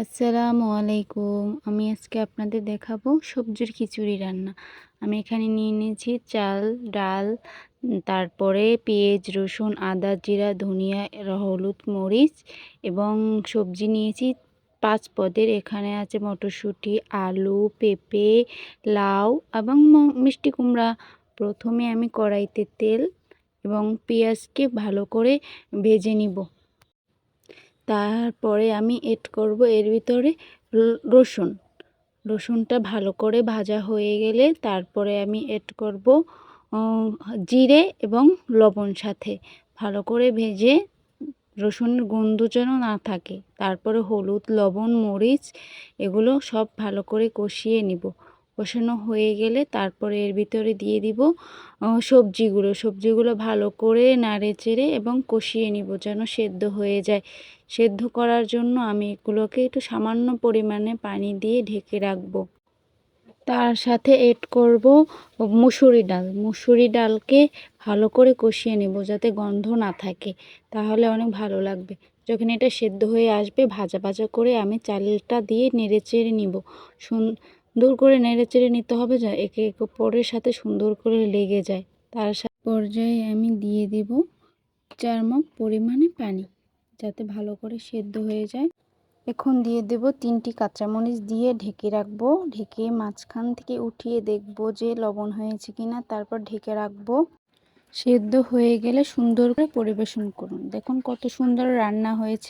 আসসালামু আলাইকুম। আমি আজকে আপনাদের দেখাবো সবজির খিচুড়ি রান্না। আমি এখানে নিয়ে নিয়েছি চাল, ডাল তারপরে পেঁয়াজ, রসুন, আদা, জিরা, ধনিয়া হলুদ, মরিচ এবং সবজি নিয়েছি পাঁচ পদের। এখানে আছে মটরশুঁটি, আলু, পেঁপে, লাউ এবং মিষ্টি কুমড়া। প্রথমে আমি কড়াইতে তেল এবং পেঁয়াজকে ভালো করে ভেজে নিব। তারপরে আমি এড করব এর ভিতরে রসুন। রসুনটা ভালো করে ভাজা হয়ে গেলে তারপরে আমি এড করব জিরে এবং লবণ সাথে। ভালো করে ভেজে রসুনের গন্ধ যেন না থাকে। তারপরে হলুদ, লবণ, মরিচ এগুলো সব ভালো করে কষিয়ে নিব। কষানো হয়ে গেলে তারপরে এর ভিতরে দিয়ে দিব সবজিগুলো। সবজিগুলো ভালো করে নাড়ে চেড়ে এবং কষিয়ে নিব যেন সেদ্ধ হয়ে যায়। সেদ্ধ করার জন্য আমি এগুলোকে একটু সামান্য পরিমাণে পানি দিয়ে ঢেকে রাখব। তার সাথে এড করব মুসুরি ডাল। মুসুরি ডালকে ভালো করে কষিয়ে নেব যাতে গন্ধ না থাকে, তাহলে অনেক ভালো লাগবে। যখন এটা সেদ্ধ হয়ে আসবে, ভাজা ভাজা করে আমি চালটা দিয়ে নেড়ে চেড়ে নিব সুন্দর করে নেড়ে চেড়ে নিতে হবে যা একে একে অপরের সাথে সুন্দর করে লেগে যায়। তার পর্যায়ে আমি দিয়ে দেব চার মগ পরিমাণে পানি, যাতে ভালো করে সেদ্ধ হয়ে যায়। এখন দিয়ে দেব তিনটি কাঁচামরিচ দিয়ে ঢেকে রাখব। ঢেকে মাঝখান থেকে উঠিয়ে দেখব যে লবণ হয়েছে কিনা, তারপর ঢেকে রাখব। সেদ্ধ হয়ে গেলে সুন্দর করে পরিবেশন করুন। দেখুন কত সুন্দর রান্না হয়েছে।